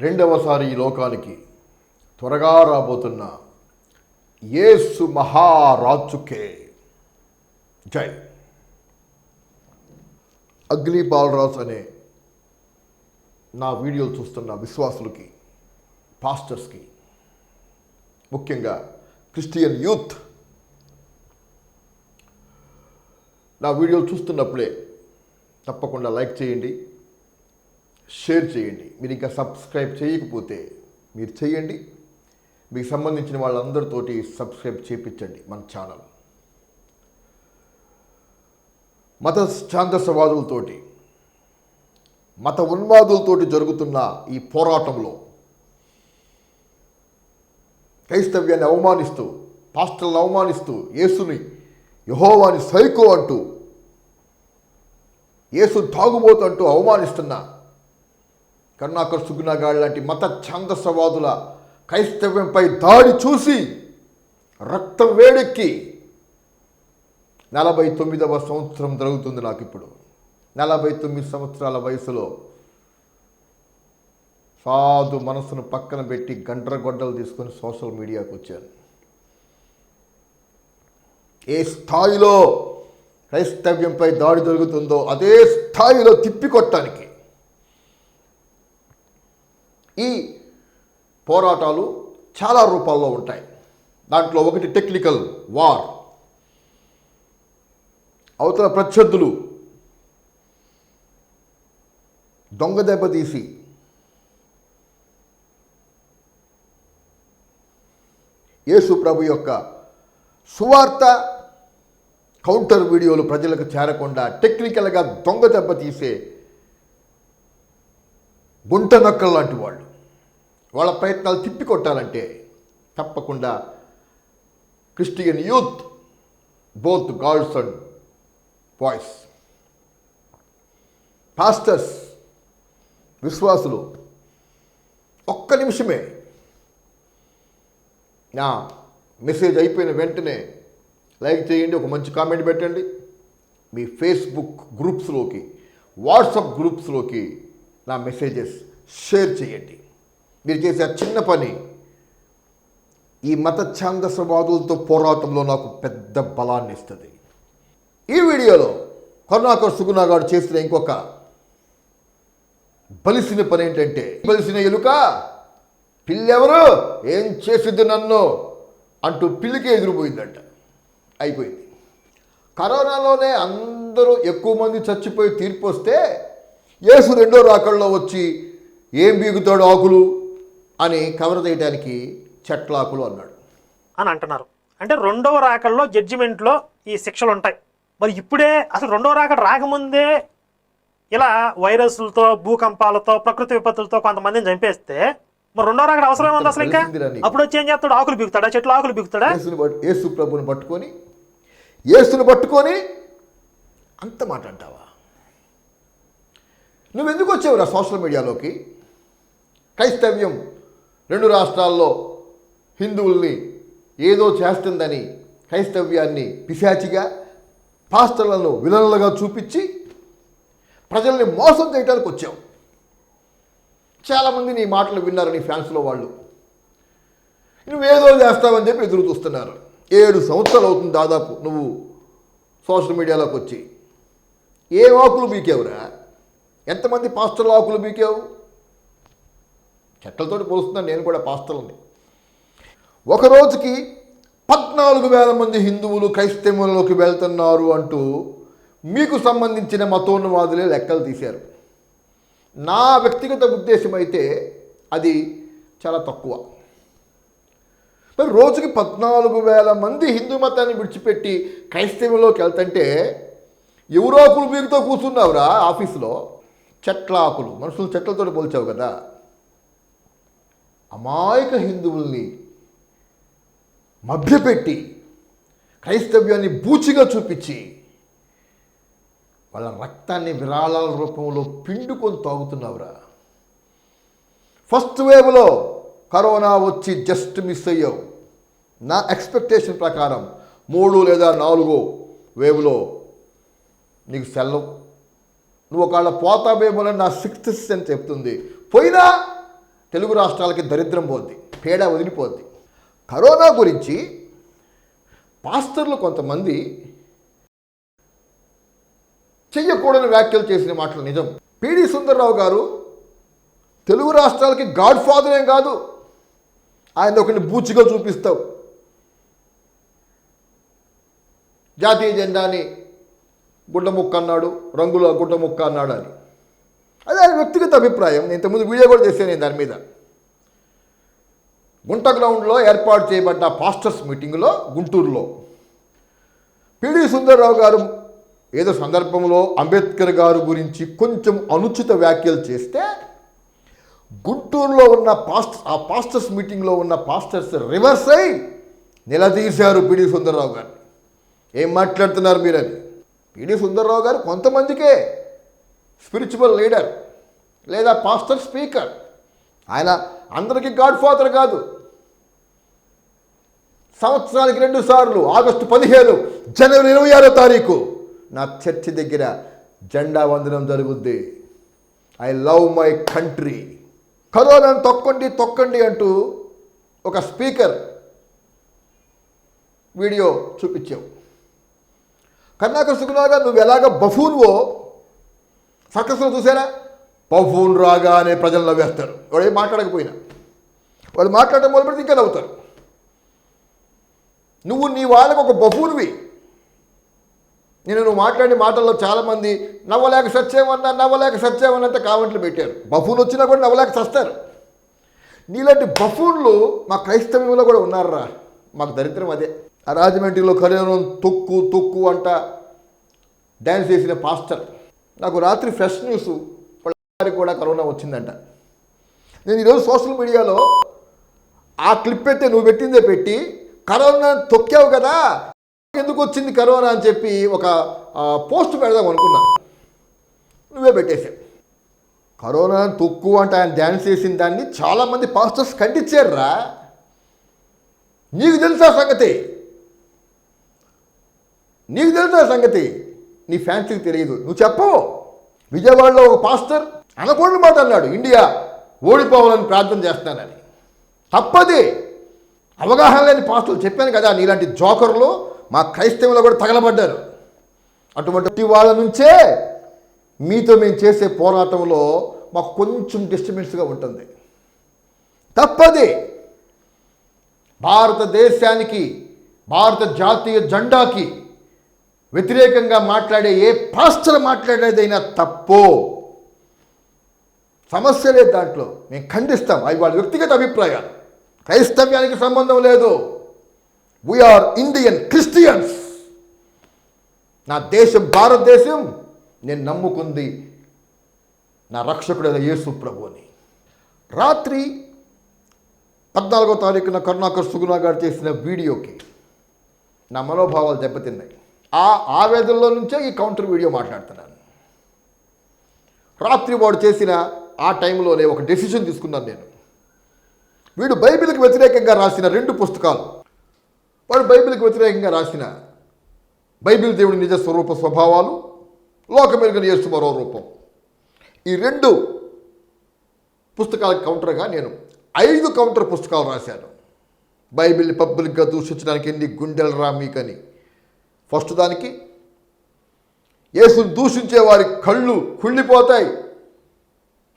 రెండవసారి ఈ లోకానికి త్వరగా రాబోతున్న యేసు మహారాజుకే జై. అగ్ని బాలరాజ్ అనే నా వీడియోలు చూస్తున్న విశ్వాసులకి పాస్టర్స్కి. ముఖ్యంగా క్రిస్టియన్ యూత్. నా వీడియోలు చూస్తున్నప్పుడే తప్పకుండా లైక్ చేయండి షేర్ చేయండి. మీరు ఇంకా సబ్స్క్రైబ్ చేయకపోతే మీరు చేయండి. మీకు సంబంధించిన వాళ్ళందరితోటి సబ్స్క్రైబ్ చేయించండి మన ఛానల్. మత ఛాందసవాదులతోటి మత ఉన్మాదులతోటి జరుగుతున్న ఈ పోరాటంలో క్రైస్తవ్యాన్ని అవమానిస్తూ పాస్టర్లను అవమానిస్తూ యేసుని యహోవాని సైకో అంటూ యేసు తాగుబోతు అంటూ అవమానిస్తున్న కరుణాకర్ సుగ్నాగాడి లాంటి మత ఛాందసవాదుల క్రైస్తవ్యంపై దాడి చూసి రక్తం వేడెక్కి నలభై తొమ్మిదవ సంవత్సరం జరుగుతుంది నాకు ఇప్పుడు నలభై తొమ్మిది సంవత్సరాల వయసులో సాధు మనసును పక్కన పెట్టి గండ్రగొడ్డలు తీసుకొని సోషల్ మీడియాకు వచ్చాను ఏ స్థాయిలో క్రైస్తవ్యంపై దాడి జరుగుతుందో అదే స్థాయిలో తిప్పికొట్టడానికి ఈ పోరాటాలు చాలా రూపాల్లో ఉంటాయి. దాంట్లో ఒకటి టెక్నికల్ వార్. అవతల ప్రత్యర్థులు దొంగ దెబ్బ తీసి యేసు ప్రభు యొక్క సువార్త కౌంటర్ వీడియోలు ప్రజలకు చేరకుండా టెక్నికల్గా దొంగ దెబ్బ తీసే గుంట నొక్కలు లాంటి వాళ్ళు. వాళ్ళ ప్రయత్నాలు తిప్పికొట్టాలంటే తప్పకుండా Christian youth both girls and boys. Pastors విశ్వాసులు ఒక్క నిమిషమే మెసేజ్ అయిపోయిన వెంటనే లైక్ చేయండి ఒక మంచి కామెంట్ పెట్టండి. మీ ఫేస్బుక్ గ్రూప్స్లోకి వాట్సాప్ గ్రూప్స్లోకి నా మెసేజెస్ షేర్ చేయండి. మీరు చేసే చిన్న పని ఈ మత ఛాందసవాదులతో పోరాటంలో నాకు పెద్ద బలాన్ని ఇస్తుంది. ఈ వీడియోలో కరుణాకర్ సుగుణాగాడు చేసిన ఇంకొక బలిసిన పని ఏంటంటే బలిసిన ఎలుక పిల్లెవరు? ఏం చేసిద్ది నన్ను? అంటూ పిల్లికి ఎదురుపోయిందంట అయిపోయింది. కరోనాలోనే అందరూ ఎక్కువ మంది చచ్చిపోయి తీర్పు వస్తే యేసు రెండో రాకల్లో వచ్చి ఏం బీగుతాడు ఆకులు అని కవర్ చేయడానికి చెట్లాకులు అన్నాడు. అని అంటున్నారు. అంటే రెండవ రాకల్లో జడ్జిమెంట్లో ఈ శిక్షలు ఉంటాయి మరి ఇప్పుడే అసలు రెండవ రాక రాకముందే ఇలా వైరస్లతో భూకంపాలతో ప్రకృతి విపత్తులతో కొంతమందిని చంపేస్తే మరి రెండో రాకడ అవసరం ఉంది అసలు ఇంకా. అప్పుడు వచ్చి ఏం చేస్తాడు? ఆకులు బిగుతాడా చెట్లు ఆకులు బిగుతాడా యేసు ప్రభుని పట్టుకొని యేసుని పట్టుకొని అంత మాట అంటావా? నువ్వెందుకు వచ్చావురా సోషల్ మీడియాలోకి? క్రైస్తవ్యం రెండు రాష్ట్రాల్లో హిందువుల్ని ఏదో చేస్తుందని క్రైస్తవ్యాన్ని పిశాచిగా పాస్టర్లను విలన్లుగా చూపించి ప్రజల్ని మోసం చేయడానికి వచ్చావు. చాలామంది నీ మాటలు విన్నారు నీ ఫ్యాన్స్లో వాళ్ళు. నువ్వేదో చేస్తావని చెప్పి ఎదురు చూస్తున్నారు. ఏడు సంవత్సరాలు అవుతుంది దాదాపు నువ్వు సోషల్ మీడియాలోకి వచ్చి. ఏ ఆకులు బీకేవురా ఎంతమంది పాస్టర్ల ఆకులు బీకావు చెట్లతోటి పోలుస్తున్నాను నేను కూడా పాస్టర్లని. ఒక రోజుకి పద్నాలుగు వేల మంది హిందువులు క్రైస్తవంలోకి వెళ్తున్నారు అంటూ మీకు సంబంధించిన మతోన్నవాదులే లెక్కలు తీశారు. నా వ్యక్తిగత ఉద్దేశం అయితే అది చాలా తక్కువ. మరి రోజుకి పద్నాలుగు వేల మంది హిందూ మతాన్ని విడిచిపెట్టి క్రైస్తవంలోకి వెళ్తుంటే ఎవరాకులు మీరుతో కూర్చున్నావురా ఆఫీసులో? చెట్లాకులు. మనుషులు చెట్లతో పోల్చావు కదా. అమాయక హిందువుల్ని మభ్యపెట్టి క్రైస్తవ్యాన్ని బూచిగా చూపించి వాళ్ళ రక్తాన్ని విరాళాల రూపంలో పిండుకొని తాగుతున్నావురా. ఫస్ట్ వేవ్లో కరోనా వచ్చి జస్ట్ మిస్ అయ్యావు. నా ఎక్స్పెక్టేషన్ ప్రకారం మూడు లేదా నాలుగో వేవ్లో నీకు సెల్లం. నువ్వు ఒకవేళ పోతావేమోనని నా సిక్స్త్ సెన్స్ చెప్తుంది. పోయినా తెలుగు రాష్ట్రాలకి దరిద్రం పోద్ది పేడ వదిలిపోద్ది. కరోనా గురించి పాస్టర్లు కొంతమంది చెయ్యకూడని వ్యాఖ్యలు చేసిన మాటలు నిజం. పిడి సుందర్రావు గారు తెలుగు రాష్ట్రాలకి గాడ్ ఫాదర్ ఏం కాదు. ఆయన ఒకరిని బూచిగా చూపిస్తావు. జాతీయ జెండాని గుడ్డ ముక్క అన్నాడు రంగుల గుడ్డ ముక్క అన్నాడు అని. అది ఆయన వ్యక్తిగత అభిప్రాయం. నేను ఇంతకుముందు వీడియో కూడా చేశాను నేను దాని మీద. గుంట గ్రౌండ్లో ఏర్పాటు చేయబడ్డ పాస్టర్స్ మీటింగ్లో గుంటూరులో. పిడి సుందర్రావు గారు ఏదో సందర్భంలో అంబేద్కర్ గారు గురించి కొంచెం అనుచిత వ్యాఖ్యలు చేస్తే గుంటూరులో ఉన్న పాస్ట్ ఆ పాస్టర్స్ మీటింగ్లో ఉన్న పాస్టర్స్ రివర్స్ అయి నిలదీశారు పిడి సుందర్రావు గారిని. ఏం మాట్లాడుతున్నారు మీరని? పిడి సుందర్రావు గారు కొంతమందికే స్పిరిచువల్ లీడర్ లేదా పాస్టర్ స్పీకర్. ఆయన అందరికీ గాడ్ ఫాదర్ కాదు. సంవత్సరానికి రెండు సార్లు ఆగస్టు పదిహేను జనవరి ఇరవై ఆరో తారీఖు నా చర్చి దగ్గర జెండా వందనం జరుగుద్ది. ఐ లవ్ మై కంట్రీ కరోనాను తొక్కండి తొక్కండి అంటూ ఒక స్పీకర్ వీడియో చూపించావు. కర్ణాకర్ సుగుణాగా నువ్వు ఎలాగ బఫూన్వో సర్కస్లో చూసారా బఫూన్ రాగానే ప్రజలు నవ్వేస్తారు. వాడు ఏం మాట్లాడకపోయినా. వాడు మాట్లాడడం మొదలు పెడితే ఇంకా నవ్వుతారు. నువ్వు నీ వాళ్ళకు ఒక బఫూన్వి. నేను నువ్వు మాట్లాడే మాటల్లో చాలామంది నవ్వలేక సచ్చేమన్నా నవ్వలేక సచ్చేమన్నంత కామెంట్లు పెట్టారు. బఫూన్ వచ్చినా కూడా నవ్వలేక చస్తారు నీలాంటి బఫూన్లు మా క్రైస్తవ్యంలో కూడా ఉన్నారురా. మాకు దరిద్రం అదే. రాజమండ్రిలో కరోనా తొక్కు తొక్కు అంట డ్యాన్స్ చేసిన పాస్టర్. నాకు రాత్రి ఫ్రెష్ న్యూస్ వాళ్ళకి కూడా కరోనా వచ్చిందంట. నేను ఈరోజు సోషల్ మీడియాలో ఆ క్లిప్ అయితే నువ్వు పెట్టిందే పెట్టి కరోనా తొక్కావు కదా. ఎందుకు వచ్చింది కరోనా అని చెప్పి ఒక పోస్ట్ పెడదాం అనుకున్నాను నువ్వే పెట్టేశావు కరోనా తొక్కు అంటే ఆయన ధ్యానం చేసిన దాన్ని చాలామంది పాస్టర్స్ ఖండించారురా. నీకు తెలుసా సంగతి? నీకు తెలుసా సంగతి? నీ ఫ్యాన్సీకి తెలియదు. నువ్వు చెప్పవు? విజయవాడలో ఒక పాస్టర్ అనకూడని మాట అన్నాడు. ఇండియా ఓడిపోవాలని ప్రార్థన చేస్తానని తప్పది. అవగాహన లేని పాస్టర్లు చెప్పాను కదా నీలాంటి జోకర్లు. మా క్రైస్తవులు కూడా తగలబడ్డారు. అటువంటి వాళ్ళ నుంచే మీతో మేము చేసే పోరాటంలో మాకు కొంచెం డిస్టర్బెన్స్గా ఉంటుంది. తప్పది. భారతదేశానికి భారత జాతీయ జెండాకి వ్యతిరేకంగా మాట్లాడే ఏ పాస్టర్ మాట్లాడేదైనా తప్పు. సమస్య లేదు దాంట్లో. మేము ఖండిస్తాం. అవి వాళ్ళ వ్యక్తిగత అభిప్రాయాలు. క్రైస్తవ్యానికి సంబంధం లేదు. వీఆర్ ఇండియన్ క్రిస్టియన్స్ నా దేశం భారతదేశం నేను నమ్ముకుంది నా రక్షకుడైన యేసు ప్రభుని రాత్రి పద్నాలుగో తారీఖున కరుణాకర్ సుగుణా గారు చేసిన వీడియోకి నా మనోభావాలు దెబ్బతిన్నాయి. ఆ ఆవేదనలో నుంచే ఈ కౌంటర్ వీడియో మాట్లాడుతున్నాను. రాత్రి వాడు చేసిన ఆ టైంలోనే ఒక డెసిషన్ తీసుకున్నాను నేను. వీడు బైబిల్కి వ్యతిరేకంగా రాసిన రెండు పుస్తకాలు. వాడు బైబిల్కి వ్యతిరేకంగా రాసిన బైబిల్ దేవుడి నిజ స్వరూప స్వభావాలు లోకమెరుగని యేసు మరో రూపం. ఈ రెండు పుస్తకాలకు కౌంటర్గా నేను ఐదు కౌంటర్ పుస్తకాలు రాశాను. బైబిల్ని పబ్లిక్గా దూషించడానికి ఎన్ని గుండెలు రా మీకని. ఫస్ట్ దానికి యేసును దూషించే వారి కళ్ళు కుళ్ళిపోతాయి.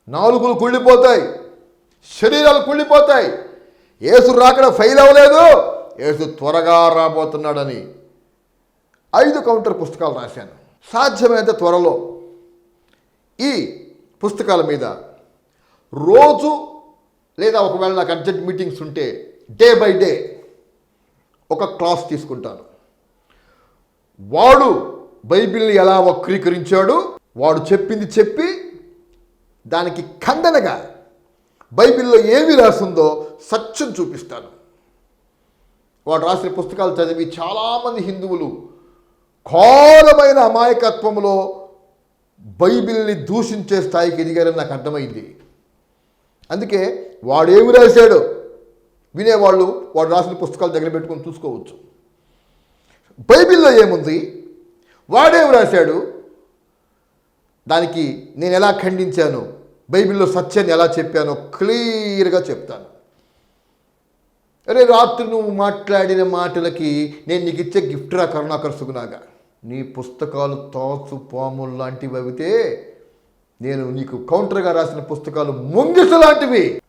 నాలుగులు కుళ్ళిపోతాయి. శరీరాలు కుళ్ళిపోతాయి. యేసు రాకడ ఫెయిల్ అవ్వలేదు. యేసు త్వరగా రాబోతున్నాడని ఐదు కౌంటర్ పుస్తకాలు రాశాను. సాధ్యమైనంత త్వరలో ఈ పుస్తకాల మీద రోజు లేదా ఒకవేళ నాకు అర్జెంట్ మీటింగ్స్ ఉంటే డే బై డే ఒక క్లాస్ తీసుకుంటాను. వాడు బైబిల్ని ఎలా వక్రీకరించాడు వాడు చెప్పింది చెప్పి దానికి ఖండనగా బైబిల్లో ఏమి రాసిందో సత్యం చూపిస్తాను. వాడు రాసిన పుస్తకాలు చదివి చాలామంది హిందువులు ఘోరమైన అమాయకత్వంలో బైబిల్ని దూషించే స్థాయికి ఎదిగారని నాకు అర్థమైంది. అందుకే వాడేమి రాశాడు? వినేవాళ్ళు వాడు రాసిన పుస్తకాలు దగ్గర పెట్టుకొని చూసుకోవచ్చు. బైబిల్లో ఏముంది? వాడేమి రాశాడు? దానికి నేను ఎలా ఖండించాను? బైబిల్లో సత్యాన్ని ఎలా చెప్పానో క్లియర్గా చెప్తాను. అరే రాత్రి నువ్వు మాట్లాడిన మాటలకి నేను నీకు ఇచ్చే గిఫ్ట్ రా కరుణాకర్ నీ పుస్తకాలు తాసు పాములు లాంటివి అవితే నేను నీకు కౌంటర్గా రాసిన పుస్తకాలు ముంగిస లాంటివి.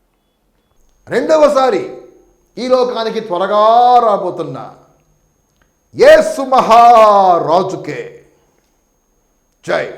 రెండవసారి ఈ లోకానికి త్వరగా రాబోతున్నా యేసు మహారాజుకే. జై.